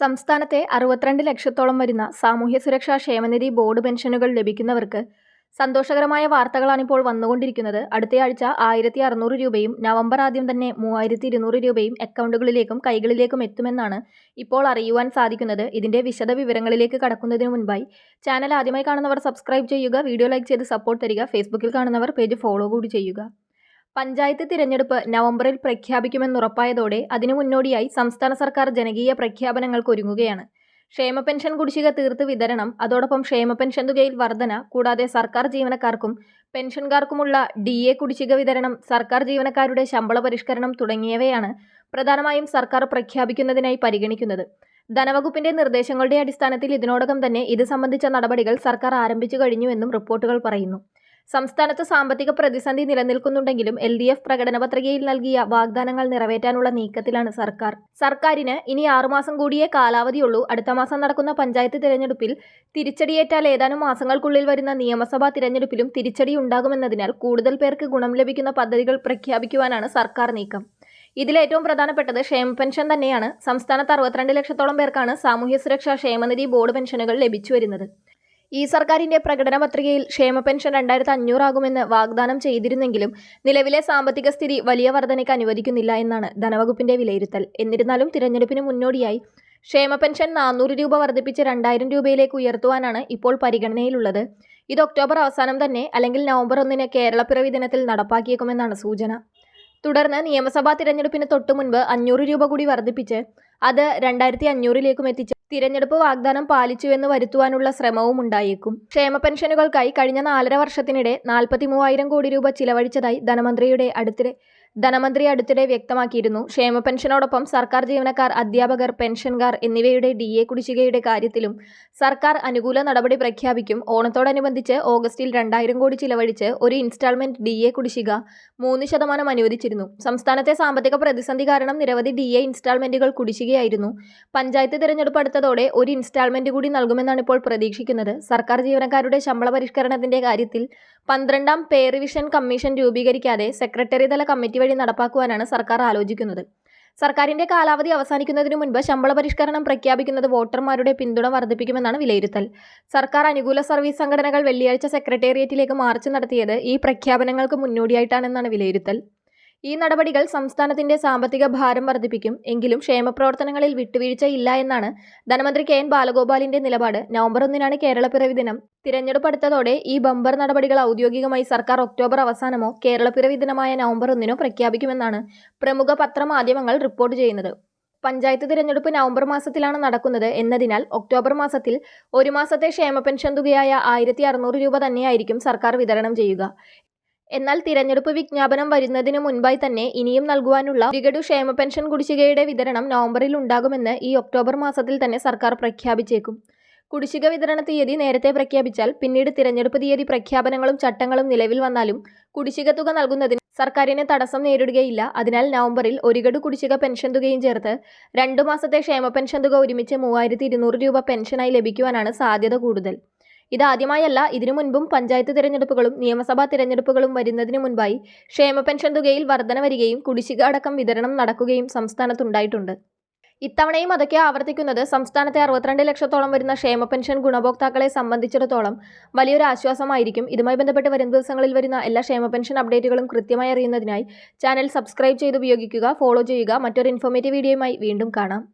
സംസ്ഥാനത്തെ അറുപത്തിരണ്ട് ലക്ഷത്തോളം വരുന്ന സാമൂഹ്യ സുരക്ഷാ ക്ഷേമനിധി ബോർഡ് പെൻഷനുകൾ ലഭിക്കുന്നവർക്ക് സന്തോഷകരമായ വാർത്തകളാണിപ്പോൾ വന്നുകൊണ്ടിരിക്കുന്നത്. അടുത്തയാഴ്ച ആയിരത്തി അറുന്നൂറ് രൂപയും നവംബർ ആദ്യം തന്നെ മൂവായിരത്തി ഇരുന്നൂറ് രൂപയും അക്കൗണ്ടുകളിലേക്കും കൈകളിലേക്കും എത്തുമെന്നാണ് ഇപ്പോൾ അറിയുവാൻ സാധിക്കുന്നത്. ഇതിന്റെ വിശദ വിവരങ്ങളിലേക്ക് കടക്കുന്നതിന് മുൻപായി ചാനൽ ആദ്യമായി കാണുന്നവർ സബ്സ്ക്രൈബ് ചെയ്യുക വീഡിയോ ലൈക്ക് ചെയ്ത് സപ്പോർട്ട് തരിക ഫേസ്ബുക്കിൽ കാണുന്നവർ പേജ് ഫോളോ കൂടി ചെയ്യുക. പഞ്ചായത്ത് തിരഞ്ഞെടുപ്പ് നവംബറിൽ പ്രഖ്യാപിക്കുമെന്നുറപ്പായതോടെ അതിനു മുന്നോടിയായി സംസ്ഥാന സർക്കാർ ജനകീയ പ്രഖ്യാപനങ്ങൾക്ക് ഒരുങ്ങുകയാണ്. ക്ഷേമ പെൻഷൻ കുടിശ്ശിക തീർത്ത് വിതരണം അതോടൊപ്പം ക്ഷേമ പെൻഷൻ തുകയിൽ വർധന കൂടാതെ സർക്കാർ ജീവനക്കാർക്കും പെൻഷൻകാർക്കുമുള്ള ഡി എ കുടിശ്ശിക വിതരണം സർക്കാർ ജീവനക്കാരുടെ ശമ്പള പരിഷ്കരണം തുടങ്ങിയവയാണ് പ്രധാനമായും സർക്കാർ പ്രഖ്യാപിക്കുന്നതിനായി പരിഗണിക്കുന്നത്. ധനവകുപ്പിന്റെ നിർദ്ദേശങ്ങളുടെ അടിസ്ഥാനത്തിൽ ഇതിനോടകം തന്നെ ഇത് സംബന്ധിച്ച നടപടികൾ സർക്കാർ ആരംഭിച്ചു കഴിഞ്ഞുവെന്നും റിപ്പോർട്ടുകൾ പറയുന്നു. സംസ്ഥാനത്ത് സാമ്പത്തിക പ്രതിസന്ധി നിലനിൽക്കുന്നുണ്ടെങ്കിലും എൽ ഡി എഫ് പ്രകടന പത്രികയിൽ നൽകിയ വാഗ്ദാനങ്ങൾ നിറവേറ്റാനുള്ള നീക്കത്തിലാണ് സർക്കാർ. സർക്കാരിന് ഇനി ആറുമാസം കൂടിയേ കാലാവധിയുള്ളൂ. അടുത്ത മാസം നടക്കുന്ന പഞ്ചായത്ത് തിരഞ്ഞെടുപ്പിൽ തിരിച്ചടിയേറ്റാൽ ഏതാനും മാസങ്ങൾക്കുള്ളിൽ വരുന്ന നിയമസഭാ തിരഞ്ഞെടുപ്പിലും തിരിച്ചടി ഉണ്ടാകുമെന്നതിനാൽ കൂടുതൽ പേർക്ക് ഗുണം ലഭിക്കുന്ന പദ്ധതികൾ പ്രഖ്യാപിക്കുവാനാണ് സർക്കാർ നീക്കം. ഇതിലേറ്റവും പ്രധാനപ്പെട്ടത് ക്ഷേമ പെൻഷൻ തന്നെയാണ്. സംസ്ഥാനത്ത് അറുപത്തിരണ്ട് ലക്ഷത്തോളം പേർക്കാണ് സാമൂഹ്യ സുരക്ഷാ ക്ഷേമനിധി ബോർഡ് പെൻഷനുകൾ ലഭിച്ചു വരുന്നത് ഈ സർക്കാരിന്റെ പ്രകടന പത്രികയിൽ ക്ഷേമ പെൻഷൻ രണ്ടായിരത്തി അഞ്ഞൂറാകുമെന്ന് വാഗ്ദാനം ചെയ്തിരുന്നെങ്കിലും നിലവിലെ സാമ്പത്തിക സ്ഥിതി വലിയ വർധനയ്ക്ക് അനുവദിക്കുന്നില്ല എന്നാണ് ധനവകുപ്പിന്റെ വിലയിരുത്തൽ. എന്നിരുന്നാലും തിരഞ്ഞെടുപ്പിന് മുന്നോടിയായി ക്ഷേമ പെൻഷൻ നാനൂറ് രൂപ വർദ്ധിപ്പിച്ച് രണ്ടായിരം രൂപയിലേക്ക് ഉയർത്തുവാനാണ് ഇപ്പോൾ പരിഗണനയിലുള്ളത്. ഇത് ഒക്ടോബർ അവസാനം തന്നെ അല്ലെങ്കിൽ നവംബർ ഒന്നിന് കേരളപ്പിറവി ദിനത്തിൽ നടപ്പാക്കിയേക്കുമെന്നാണ് സൂചന. തുടർന്ന് നിയമസഭാ തിരഞ്ഞെടുപ്പിന് തൊട്ടുമുൻപ് അഞ്ഞൂറ് രൂപ കൂടി വർദ്ധിപ്പിച്ച് അത് രണ്ടായിരത്തി അഞ്ഞൂറിലേക്കും എത്തിച്ച് തിരഞ്ഞെടുപ്പ് വാഗ്ദാനം പാലിച്ചുവെന്ന് വരുത്തുവാനുള്ള ശ്രമവും ഉണ്ടായേക്കും. ക്ഷേമ പെൻഷനുകൾക്കായി കഴിഞ്ഞ നാലര വർഷത്തിനിടെ നാൽപ്പത്തി മൂവായിരം കോടി രൂപ ചിലവഴിച്ചതായി ധനമന്ത്രിയുടെ അടുത്തിടെ ധനമന്ത്രി അടുത്തിടെ വ്യക്തമാക്കിയിരുന്നു. ക്ഷേമ പെൻഷനോടൊപ്പം സർക്കാർ ജീവനക്കാർ അധ്യാപകർ പെൻഷൻകാർ എന്നിവയുടെ ഡി എ കുടിശ്ശികയുടെ കാര്യത്തിലും സർക്കാർ അനുകൂല നടപടി പ്രഖ്യാപിക്കും. ഓണത്തോടനുബന്ധിച്ച് ഓഗസ്റ്റിൽ രണ്ടായിരം കോടി ചിലവഴിച്ച് ഒരു ഇൻസ്റ്റാൾമെന്റ് ഡി എ കുടിശ്ശിക മൂന്ന് ശതമാനം അനുവദിച്ചിരുന്നു. സംസ്ഥാനത്തെ സാമ്പത്തിക പ്രതിസന്ധി കാരണം നിരവധി ഡി എ ഇൻസ്റ്റാൾമെന്റുകൾ കുടിശ്ശികയായിരുന്നു. പഞ്ചായത്ത് തിരഞ്ഞെടുപ്പ് അടുത്തതോടെ ഒരു ഇൻസ്റ്റാൾമെന്റ് കൂടി നൽകുമെന്നാണ് ഇപ്പോൾ പ്രതീക്ഷിക്കുന്നത്. സർക്കാർ ജീവനക്കാരുടെ ശമ്പള പരിഷ്കരണത്തിന്റെ കാര്യത്തിൽ പന്ത്രണ്ടാം പേ റിവിഷൻ കമ്മീഷൻ രൂപീകരിക്കാതെ സെക്രട്ടറി തല കമ്മിറ്റി വഴി നടപ്പാക്കുവാനാണ് സർക്കാർ ആലോചിക്കുന്നത്. സർക്കാരിന്റെ കാലാവധി അവസാനിക്കുന്നതിനു മുൻപ് ശമ്പള പരിഷ്കരണം പ്രഖ്യാപിക്കുന്നത് വോട്ടർമാരുടെ പിന്തുണ വർദ്ധിപ്പിക്കുമെന്നാണ് വിലയിരുത്തൽ. സർക്കാർ അനുകൂല സർവീസ് സംഘടനകൾ വെള്ളിയാഴ്ച സെക്രട്ടേറിയറ്റിലേക്ക് മാർച്ച് നടത്തിയത് ഈ പ്രഖ്യാപനങ്ങൾക്ക് മുന്നോടിയായിട്ടാണെന്നാണ് വിലയിരുത്തൽ. ഈ നടപടികൾ സംസ്ഥാനത്തിന്റെ സാമ്പത്തിക ഭാരം വർദ്ധിപ്പിക്കും. എങ്കിലും ക്ഷേമപ്രവർത്തനങ്ങളിൽ വിട്ടുവീഴ്ച ഇല്ല എന്നാണ് ധനമന്ത്രി കെ എൻ ബാലഗോപാലിന്റെ നിലപാട്. നവംബർ ഒന്നിനാണ് കേരളപ്പിറവി ദിനം. തിരഞ്ഞെടുപ്പ് അടുത്തതോടെ ഈ ബമ്പർ നടപടികൾ ഔദ്യോഗികമായി സർക്കാർ ഒക്ടോബർ അവസാനമോ കേരളപ്പിറവി ദിനമായ നവംബർ ഒന്നിനോ പ്രഖ്യാപിക്കുമെന്നാണ് പ്രമുഖ പത്രമാധ്യമങ്ങൾ റിപ്പോർട്ട് ചെയ്യുന്നത്. പഞ്ചായത്ത് തിരഞ്ഞെടുപ്പ് നവംബർ മാസത്തിലാണ് നടക്കുന്നത് എന്നതിനാൽ ഒക്ടോബർ മാസത്തിൽ ഒരു മാസത്തെ ക്ഷേമ പെൻഷൻ തുകയായ ആയിരത്തി അറുന്നൂറ് രൂപ തന്നെയായിരിക്കും സർക്കാർ വിതരണം ചെയ്യുക. എന്നാൽ തിരഞ്ഞെടുപ്പ് വിജ്ഞാപനം വരുന്നതിന് മുൻപായി തന്നെ ഇനിയും നൽകുവാനുള്ള വികടു ക്ഷേമ പെൻഷൻ കുടിശ്ശികയുടെ വിതരണം നവംബറിൽ ഉണ്ടാകുമെന്ന് ഈ ഒക്ടോബർ മാസത്തിൽ തന്നെ സർക്കാർ പ്രഖ്യാപിച്ചേക്കും. കുടിശ്ശിക വിതരണ തീയതി നേരത്തെ പ്രഖ്യാപിച്ചാൽ പിന്നീട് തിരഞ്ഞെടുപ്പ് തീയതി പ്രഖ്യാപനങ്ങളും ചട്ടങ്ങളും നിലവിൽ വന്നാലും കുടിശ്ശിക തുക നൽകുന്നതിന് സർക്കാരിന് തടസ്സം നേരിടുകയില്ല. അതിനാൽ നവംബറിൽ ഒരു ഗഡു കുടിശ്ശിക പെൻഷൻ തുകയും ചേർത്ത് രണ്ടു മാസത്തെ ക്ഷേമ പെൻഷൻ തുക ഒരുമിച്ച് മൂവായിരത്തി രൂപ പെൻഷനായി ലഭിക്കുവാനാണ് സാധ്യത കൂടുതൽ. ഇതാദ്യമായല്ല ഇതിനു മുൻപും പഞ്ചായത്ത് തിരഞ്ഞെടുപ്പുകളും നിയമസഭാ തിരഞ്ഞെടുപ്പുകളും വരുന്നതിനു മുൻപായി ക്ഷേമ പെൻഷൻ തുകയിൽ വർധന വരികയും കുടിശ്ശിക അടക്കം വിതരണം നടക്കുകയും സംസ്ഥാനത്തുണ്ടായിട്ടുണ്ട്. ഇത്തവണയും അതൊക്കെ ആവർത്തിക്കുന്നത് സംസ്ഥാനത്തെ അറുപത്തിരണ്ട് ലക്ഷത്തോളം വരുന്ന ക്ഷേമ പെൻഷൻ ഗുണഭോക്താക്കളെ സംബന്ധിച്ചിടത്തോളം വലിയൊരു ആശ്വാസമായിരിക്കും. ഇതുമായി ബന്ധപ്പെട്ട് വരും ദിവസങ്ങളിൽ വരുന്ന എല്ലാ ക്ഷേമ പെൻഷൻ അപ്ഡേറ്റുകളും കൃത്യമായി അറിയുന്നതിനായി ചാനൽ സബ്സ്ക്രൈബ് ചെയ്ത് ഉപയോഗിക്കുക ഫോളോ ചെയ്യുക. മറ്റൊരു ഇൻഫോർമേറ്റീവ് വീഡിയോയുമായി വീണ്ടും കാണാം.